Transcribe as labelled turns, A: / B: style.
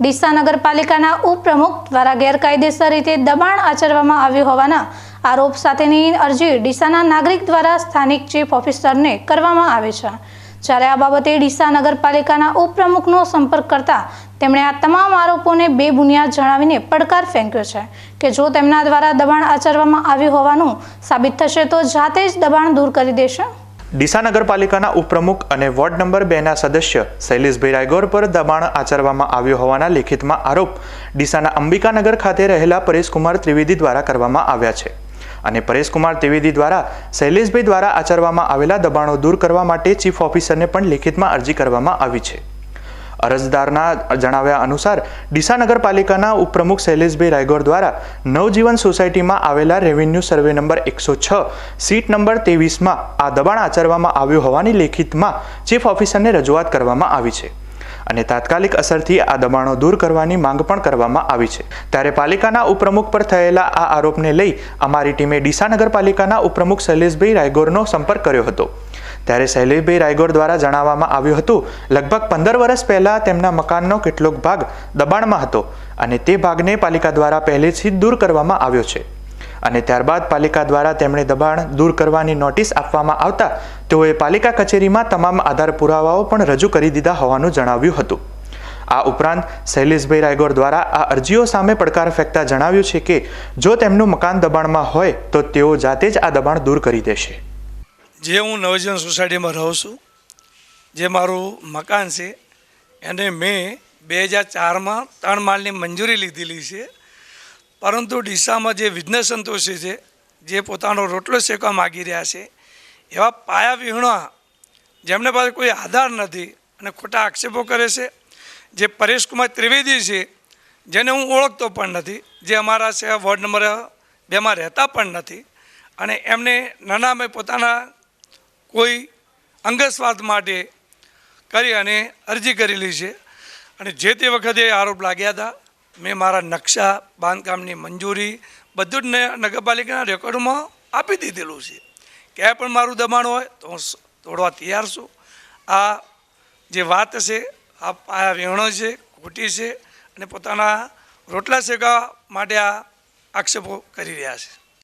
A: ડીસા નગરપાલિકાના ઉપપ્રમુખ દ્વારા ગેરકાયદેસર રીતે દબાણ આચરવામાં આવ્યું હોવાના આરોપ સાથેની અરજી ડીસાના નાગરિક દ્વારા સ્થાનિક ચીફ ઓફિસરને કરવામાં આવે છે. જ્યારે આ બાબતે ડીસા નગરપાલિકાના ઉપપ્રમુખનો સંપર્ક કરતા તેમણે આ તમામ આરોપોને બે બુનિયાદ જણાવીને પડકાર ફેંક્યો છે કે જો તેમના દ્વારા દબાણ આચરવામાં આવ્યું હોવાનું સાબિત થશે તો જાતે જ દબાણ દૂર કરી દેશે.
B: ડીસા નગરપાલિકાના ઉપપ્રમુખ અને વોર્ડ નંબર બેના સદસ્ય શૈલેષભાઈ રાયગોર પર દબાણ આચરવામાં આવ્યો હોવાના લેખિતમાં આરોપ ડીસાના અંબિકાનગર ખાતે રહેલા પરેશકુમાર ત્રિવેદી દ્વારા કરવામાં આવ્યા છે. અને પરેશકુમાર ત્રિવેદી દ્વારા શૈલેષભાઈ દ્વારા આચરવામાં આવેલા દબાણો દૂર કરવા માટે ચીફ ઓફિસરને પણ લેખિતમાં અરજી કરવામાં આવી છે. અરજદારના જણાવ્યા અનુસાર, ડીસા નગરપાલિકાના ઉપપ્રમુખ શૈલેષભાઈ રાયગોર દ્વારા નવજીવન સોસાયટીમાં આવેલા રેવન્યુ સર્વે નંબર એકસો છ, સીટ નંબર ત્રેવીસમાં આ દબાણ આચરવામાં આવ્યું હોવાની લેખિતમાં ચીફ ઓફિસરને રજૂઆત કરવામાં આવી છે અને તાત્કાલિક અસરથી આ દબાણો દૂર કરવાની માંગ પણ કરવામાં આવી છે. ત્યારે પાલિકાના ઉપપ્રમુખ પર થયેલા આ આરોપને લઈ અમારી ટીમે ડીસા નગરપાલિકાના ઉપપ્રમુખ શૈલેષભાઈ રાયગોરનો સંપર્ક કર્યો હતો. ત્યારે શૈલેષભાઈ રાયગોર દ્વારા જણાવવામાં આવ્યું હતું, લગભગ પંદર વર્ષ પહેલાં તેમના મકાનનો કેટલોક ભાગ દબાણમાં હતો અને તે ભાગને પાલિકા દ્વારા પહેલેથી જ દૂર કરવામાં આવ્યો છે. અને ત્યારબાદ પાલિકા દ્વારા તેમણે દબાણ દૂર કરવાની નોટિસ આપવામાં આવતા તેઓએ પાલિકા કચેરીમાં તમામ આધાર પુરાવાઓ પણ રજૂ કરી દીધા હોવાનું જણાવ્યું હતું. આ ઉપરાંત શૈલેષભાઈ રાયગોર દ્વારા આ અરજીઓ સામે પડકાર ફેંકતા જણાવ્યું છે કે, જો તેમનું મકાન દબાણમાં હોય તો તેઓ જાતે જ આ દબાણ દૂર કરી દેશે.
C: જે હું નવજીવન સોસાયટીમાં રહું છું, જે મારું મકાન છે, એને મેં બે હજાર ચારમાં ત્રણ માળની મંજૂરી લીધેલી છે. પરંતુ ડીસામાં જે વિઘ્ન સંતોષી છે, જે પોતાનો રોટલો શેકવા માગી રહ્યા છે, એવા પાયા વિહોણા જેમને પાસે કોઈ આધાર નથી અને ખોટા આક્ષેપો કરે છે, જે પરેશકુમાર ત્રિવેદી છે, જેને હું ઓળખતો પણ નથી, જે અમારા છે વોર્ડ નંબર બેમાં રહેતા પણ નથી અને એમને નાનામે પોતાના કોઈ અંગસ્વાદ માટે કરી અને અરજી કરેલી છે. અને જે તે વખતે આરોપ લાગ્યા હતા, મેં મારા નકશા, બાંધકામની મંજૂરી બધું જ નગરપાલિકાના રેકોર્ડમાં આપી દીધેલું છે. ક્યાંય પણ મારું દબાણ હોય તો હું તોડવા તૈયાર છું. આ જે વાત છે, આ પાયા વેણો છે, ખોટી છે અને પોતાના રોટલા શેકવા માટે આ આક્ષેપો કરી રહ્યા છે.